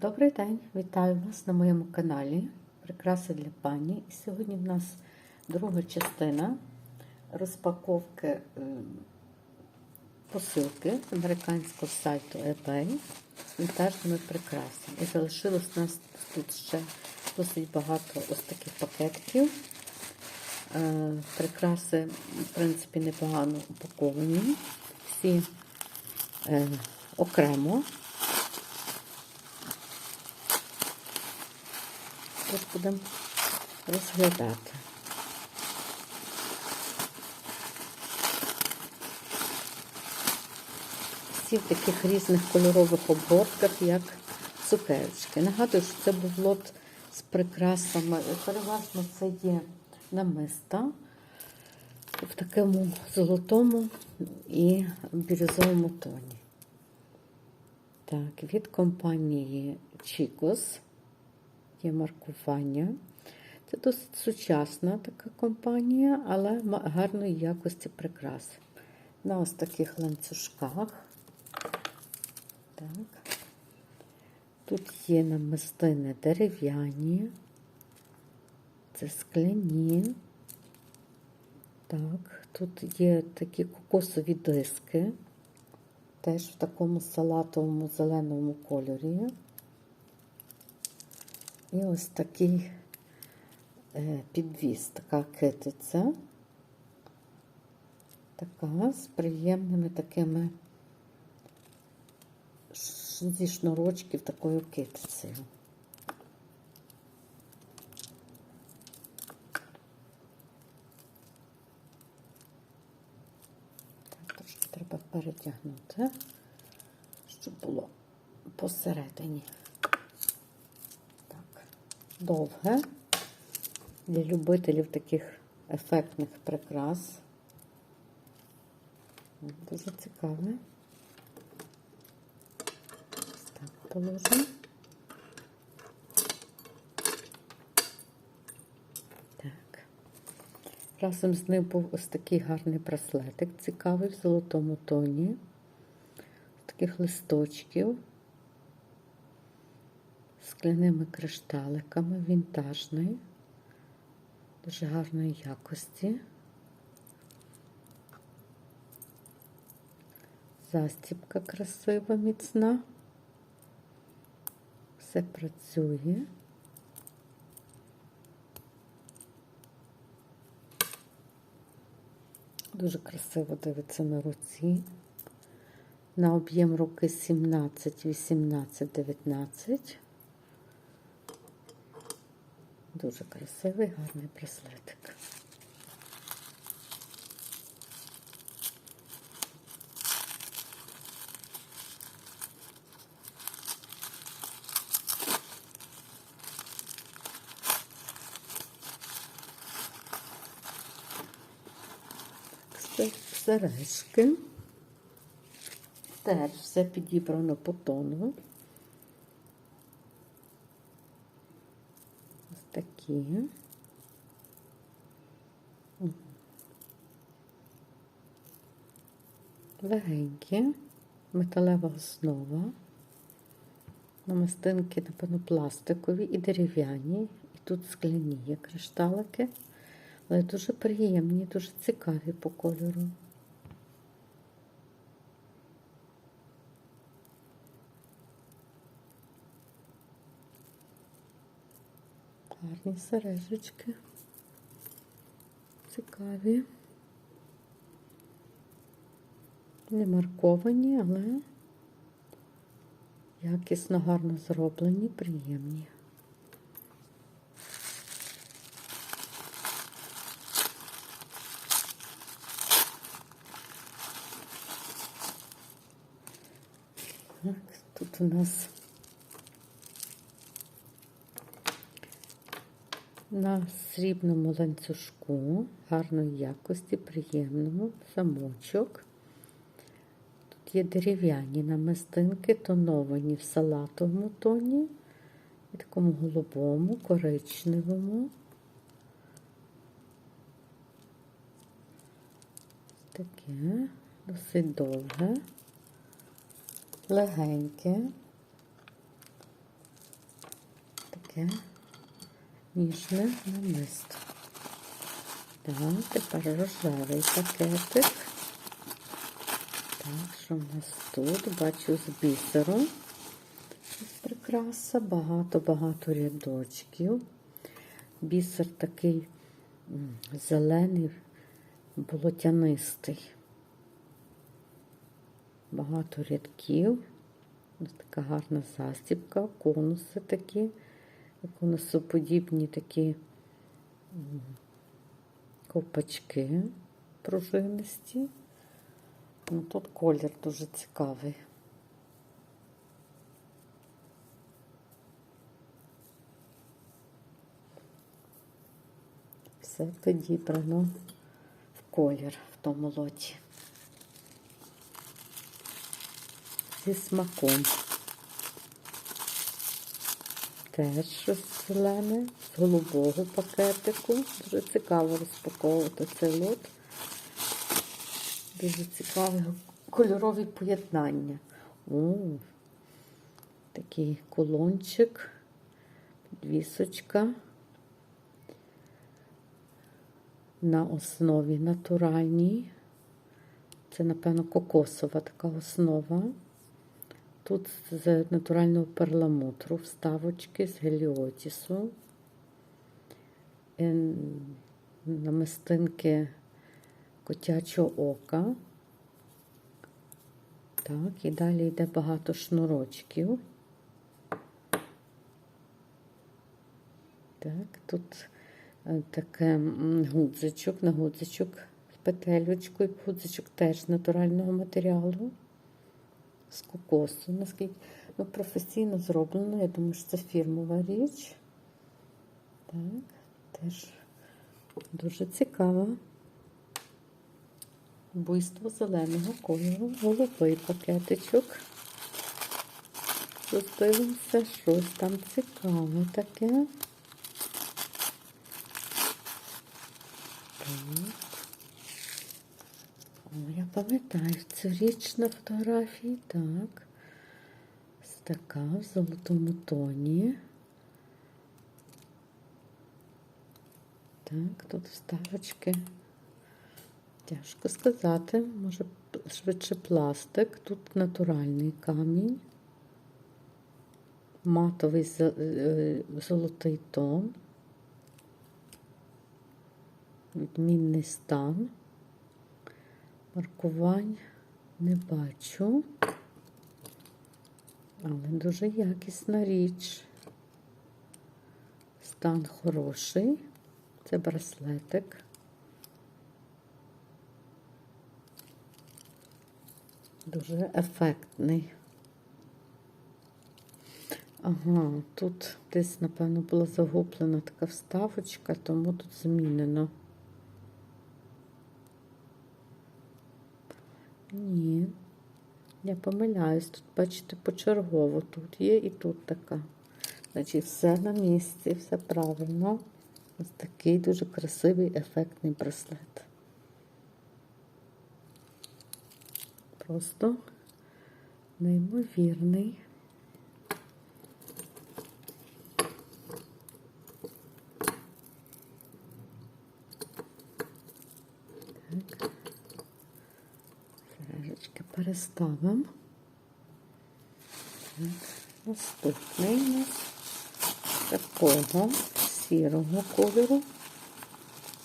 Добрий день, вітаю вас на моєму каналі Прикраси для пані. І сьогодні в нас друга частина розпаковки е, посилки з американського сайту eBay з вінтажними прикрасами. І залишилось у нас тут ще досить багато ось таких пакетиків. Е, Прикраси, в принципі, непогано упаковані. Всі е, окремо. Тож будемо розглядати. Всі в таких різних кольорових обгортках, як цукерочки. Нагадую, що це був лот з прикрасами. Переважно це є намиста в такому золотому і бірюзовому тоні. Так, від компанії Chicos є маркування. Це досить сучасна така компанія, але гарної якості прикрас. На ось таких ланцюжках. Так. Тут є намистини дерев'яні, це скляні. Так, тут є такі кокосові диски, теж в такому салатовому зеленому кольорі. І ось такий е, підвіз, така китиця, така з приємними такими зі шнурочків такою китицею. Так, трошки треба перетягнути, щоб було посередині довге для любителів таких ефектних прикрас. Дуже цікаве. Ось так положимо. Так. Разом з ним був ось такий гарний браслетик, цікавий в золотому тоні. Таких листочків скляними кришталиками, вінтажний, дуже гарної якості. Застібка красива, міцна. Все працює. Дуже красиво дивиться на руці. На об'єм руки 17, 18, 19. Дуже красивий, гарний браслетик. Сережки. Теж все підібрано по тону. Такі. Легенькі, металева основа, намистинки, напевно, пластикові і дерев'яні, і тут скляні є кришталики, але дуже приємні, дуже цікаві по кольору. Гарні сережечки. Цікаві. Не марковані, але якісно гарно зроблені, приємні. Так, тут у нас на срібному ланцюжку гарної якості, приємному замочок. Тут є дерев'яні намистинки, тоновані в салатовому тоні, і такому голубому, коричневому. Таке досить довге, легеньке. таке ніжне намисто. Так, тепер рожевий пакетик. Так, що в нас тут? Бачу з бісеру. Ось прикраса, багато-багато рядочків. Бісер такий зелений, болотянистий. Багато рядків. Ось така гарна застібка, конуси такі, конусоподібні такі м, ковпачки пружинисті. Ну, тут колір дуже цікавий. Все підібрано в колір в тому лоті. Зі смаком. Теж щось зелене, з голубого пакетику. Дуже цікаво розпаковувати цей лот. Дуже цікаві кольорові поєднання. О, такий колончик, підвісочка на основі натуральній. Це, напевно, кокосова така основа. Тут з натурального перламутру вставочки з геліотісу, Е, намистинки котячого ока. Так, і далі йде багато шнурочків. Так, тут е, таке гудзичок, на гудзичок з петелючкою, гудзичок теж натурального матеріалу, з кокосу, наскільки ну, професійно зроблено. Я думаю, що це фірмова річ. Так, теж дуже цікаво. Буйство зеленого кольору, голубий пакетичок. Роздивимося, щось там цікаве таке. Так. О, я пам'ятаю цю річ на фотографії. Так. Ось така в золотому тоні. Так, тут вставочки. Тяжко сказати, може швидше пластик. Тут натуральний камінь, матовий е, золотий тон, відмінний стан. Маркувань не бачу, але дуже якісна річ. Стан хороший. Це браслетик. Дуже ефектний. Ага, тут десь, напевно, була загублена така вставочка, тому тут змінено. Ні, я помиляюсь. Тут, бачите, почергово тут є і тут така. Значить, все на місці, все правильно. Ось такий дуже красивий ефектний браслет. Просто неймовірний. Так. Сережечки переставимо. Наступний у нас такого сірого кольору.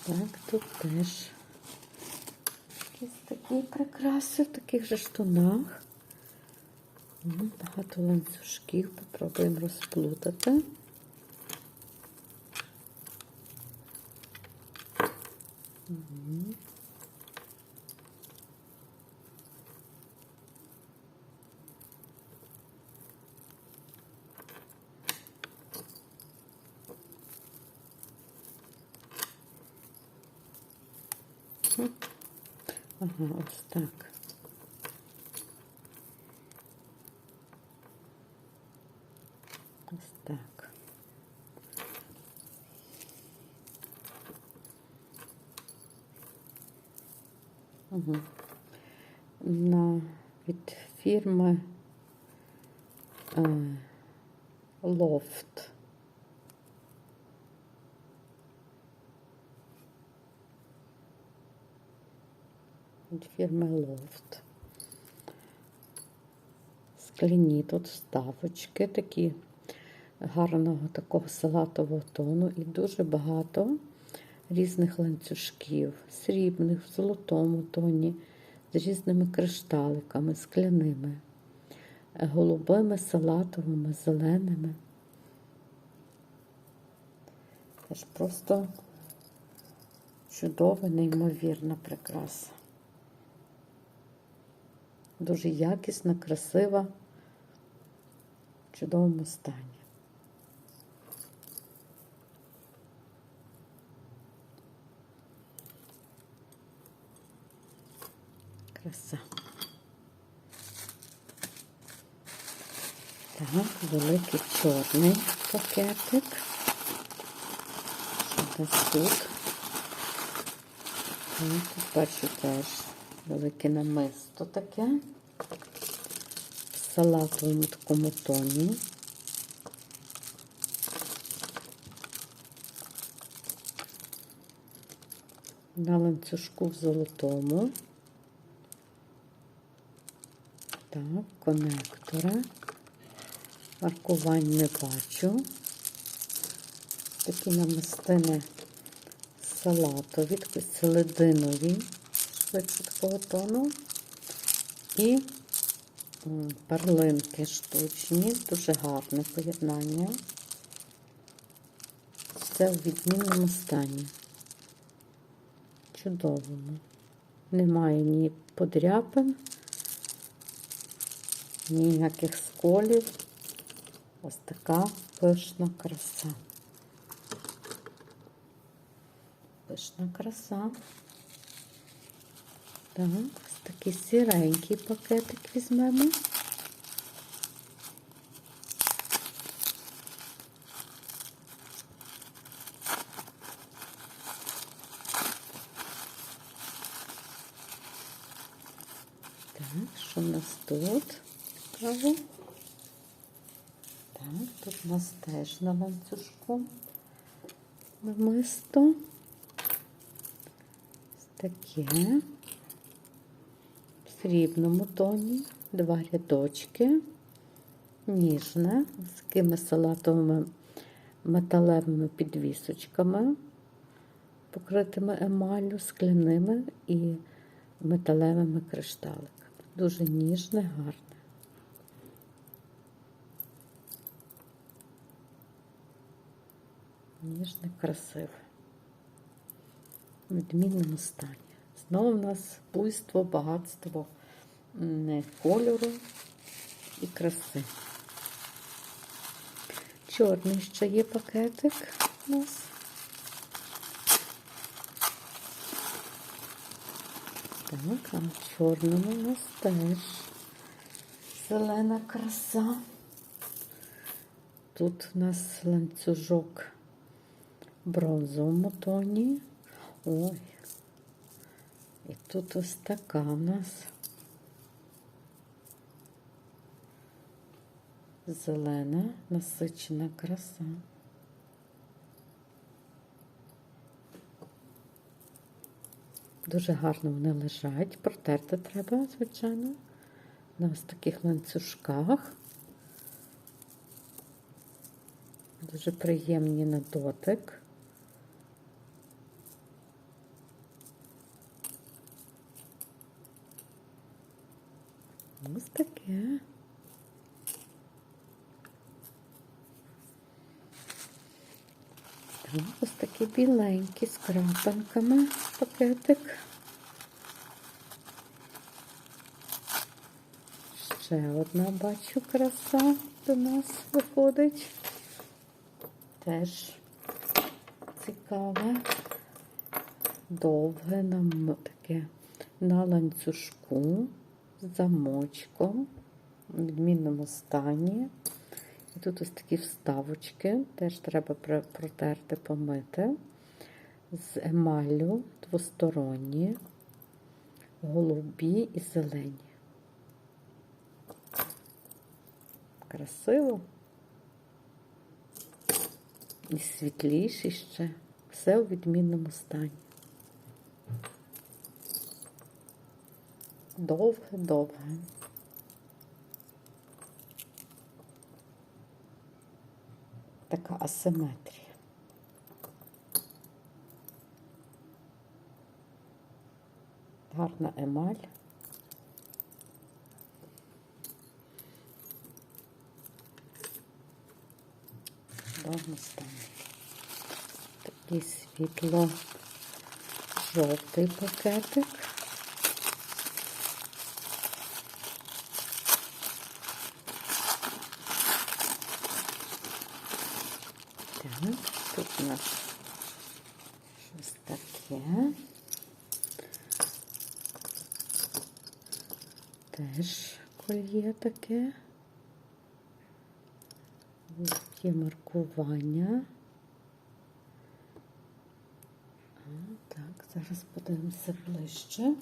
Так, тут теж якісь такі прикраси в таких же штанах. Багато ланцюжків. Попробуємо розплутати. Ага, ось так. Ось так. Угу. На, від фірми е, від фірми Loft. Скляні тут вставочки, такі гарного такого салатового тону і дуже багато різних ланцюжків, срібних, в золотому тоні, з різними кришталиками, скляними, голубими, салатовими, зеленими. Це ж просто чудова, неймовірна прикраса. Дуже якісна, красива, в чудовому стані. Краса. Так, великий чорний пакетик. Десь тут? Тут бачу теж велике намисто таке. В салатовому такому тоні. На ланцюжку в золотому. Так, конектора. Маркувань не бачу. Такі намистини салатові, такі селединові, швидше такого тону. І перлинки штучні, дуже гарне поєднання. Все в відмінному стані. Чудовому. Немає ні подряпин, ніяких сколів. Ось така пишна краса. Пишна краса. Так, ось такий сіренький пакетик візьмемо. Так, що в нас тут? Цікаво. Так, тут у нас теж на ланцюжку намисто. Ось таке. Срібному тоні, два рядочки, ніжне, з такими салатовими металевими підвісочками, покритими емаллю, скляними і металевими кришталиками. Дуже ніжне, гарне. Ніжне, красиве. В відмінному стані. Знову в нас буйство, багатство м, кольору і краси. Чорний ще є пакетик у нас. Так, а в чорному у нас теж зелена краса. Тут у нас ланцюжок в бронзовому тоні. Ой. І тут ось така у нас зелена насичена краса. Дуже гарно вони лежать. Протерти треба, звичайно, на ось таких ланцюжках. Дуже приємні на дотик. Ось таке. Так, ось такі біленькі з крапинками пакетик. Ще одна бачу краса до нас виходить. Теж цікаве, довге нам таке на ланцюжку замочком в відмінному стані. І тут ось такі вставочки, теж треба протерти, помити. З емаллю двосторонні, голубі і зелені. Красиво. І світліші ще. Все у відмінному стані. Довге-довге. Така асиметрія. Гарна емаль. Довго стане. Такий світло жовтий пакетик. Так, тут у нас щось таке. Теж кольє таке. Ось Є маркування. Так, зараз подивимося ближче.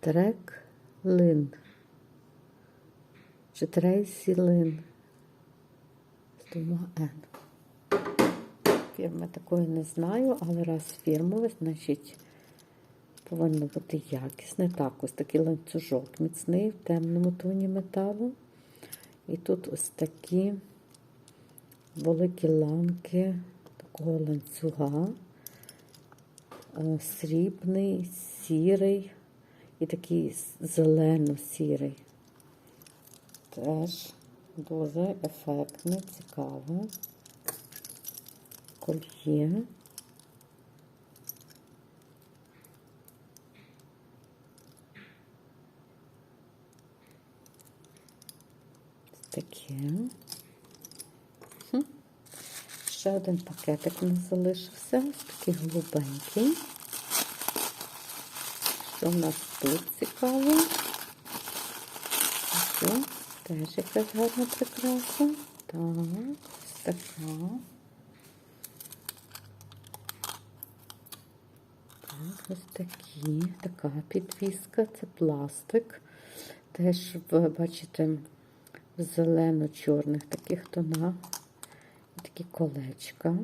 Трек Лин. Чи Трейсі. З двома Н. Фірми такої не знаю, але раз фірмове, значить повинно бути якісне. Так, ось такий ланцюжок міцний в темному тоні металу. І тут ось такі великі ланки такого ланцюга. Е, Срібний, сірий і такий зелено-сірий. Теж дуже ефектне, цікаве. Кольє. Таке. Ще один пакетик нас залишився. Такий голубенький. Що в нас тут цікаво? Теж якась гарна прикраса. Так, ось така. Так, ось такі. Така підвіска. Це пластик. Теж, ви бачите, в зелено-чорних таких тонах. Такі колечка.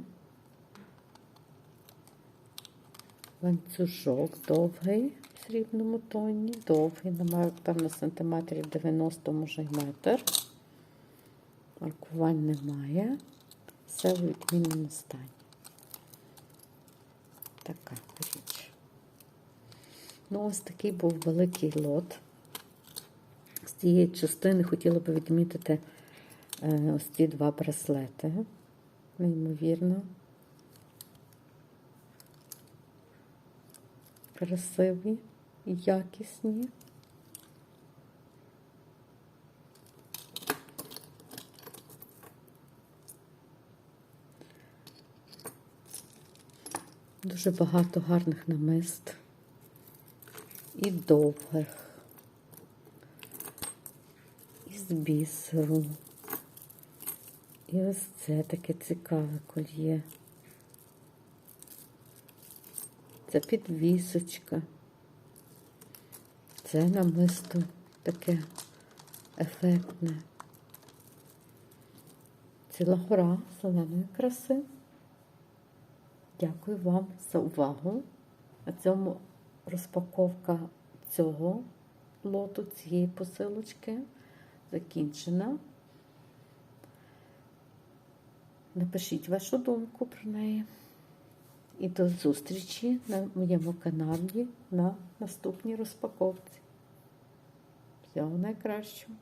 Ланцюжок довгий срібному тоні. Довгий, немає, певно, сантиметрів 90, може й метр. Маркувань немає. Все в відмінному стані. Така річ. Ну, ось такий був великий лот. З цієї частини хотіла би відмітити е, ось ці два браслети. Неймовірно. Красиві якісні. Дуже багато гарних намист і довгих, і з бісеру. І ось це таке цікаве кольє. Це підвісочка. Це намисто таке ефектне. Ціла гора зеленої краси. Дякую вам за увагу. На цьому розпаковка цього лоту, цієї посилочки закінчена. Напишіть вашу думку про неї. І до зустрічі на моєму каналі на наступній розпаковці. Всього найкращого!